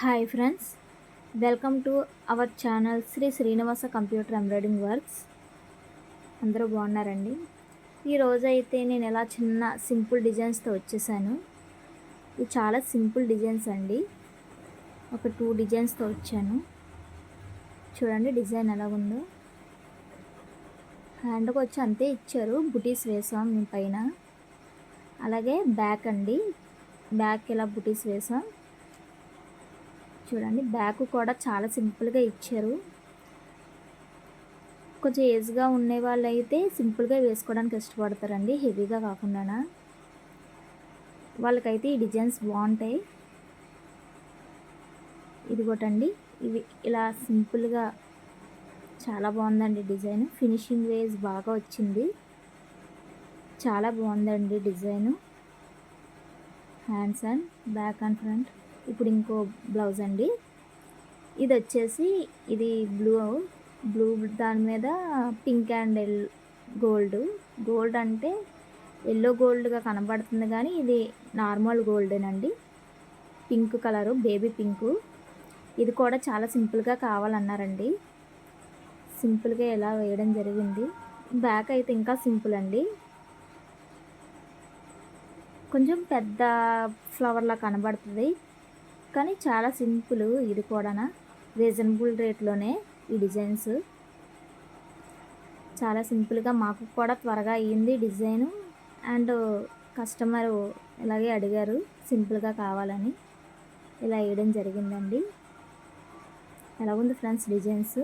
Hi friends welcome to our channel Shri Srinivasa computer embroidering works. అందరూ బాగున్నారండి? ఈరోజు అయితే నేను ఎలా చిన్న సింపుల్ డిజైన్స్తో వచ్చేసాను. ఇది చాలా సింపుల్ డిజైన్స్ అండి. ఒక టూ డిజైన్స్తో వచ్చాను. చూడండి డిజైన్ ఎలా ఉందో. హ్యాండ్కి వచ్చి అంతే ఇచ్చారు. బుటీస్ వేసాం మేము పైన. అలాగే బ్యాక్ అండి. బ్యాక్ ఇలా బుటీస్ వేసాం? చూడండి బ్యాక్ కూడా చాలా సింపుల్గా ఇచ్చారు. కొంచెం ఏజ్గా ఉండే వాళ్ళు అయితే సింపుల్గా వేసుకోవడానికి ఇష్టపడతారండి హెవీగా కాకుండా వాళ్ళకైతే ఈ డిజైన్స్ బాగుంటాయి. ఇదిగోటండి ఇవి ఇలా సింపుల్గా చాలా బాగుందండి డిజైన్. ఫినిషింగ్ వేస్ బాగా వచ్చింది. చాలా బాగుందండి design. Hands and back and front ఇప్పుడు ఇంకో బ్లౌజ్ అండి. ఇది వచ్చేసి ఇది బ్లూ బ్లూ దాని మీద pink and L gold. Gold అంటే ఎల్లో గోల్డ్గా కనబడుతుంది కానీ ఇది normal గోల్డేనండి. Pink colour baby pink. ఇది కూడా చాలా సింపుల్గా కావాలన్నారండి. సింపుల్గా ఎలా వేయడం జరిగింది. బ్యాక్ అయితే ఇంకా సింపుల్ అండి. కొంచెం పెద్ద ఫ్లవర్లా కనబడుతుంది. కానీ చాలా సింపుల్ ఇది కూడా రీజనబుల్ రేట్లోనే ఈ డిజైన్స్. చాలా సింపుల్గా మాకు కూడా త్వరగా అయ్యింది డిజైను. అండ్ కస్టమర్ ఇలాగే అడిగారు సింపుల్గా కావాలని. ఇలా వేయడం జరిగిందండి. ఎలా ఉంది ఫ్రెండ్స్ డిజైన్స్?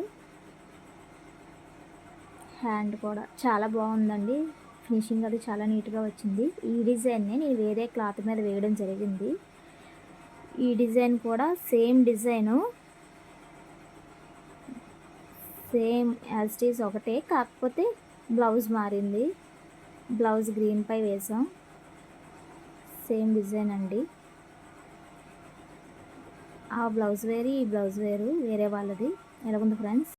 హ్యాండ్ కూడా చాలా బాగుందండి. ఫినిషింగ్ అది చాలా నీట్గా వచ్చింది. ఈ డిజైన్ని నేను వేరే క్లాత్ మీద వేయడం జరిగింది. ఈ డిజైన్ కూడా సేమ్ డిజైను. సేమ్ యాజ్ ఒకటే కాకపోతే బ్లౌజ్ మారింది. బ్లౌజ్ గ్రీన్ పై వేసాం. సేమ్ డిజైన్ అండి. ఆ బ్లౌజ్ వేరు ఈ బ్లౌజ్ వేరు వేరే వాళ్ళది. ఎలా ఉంది ఫ్రెండ్స్?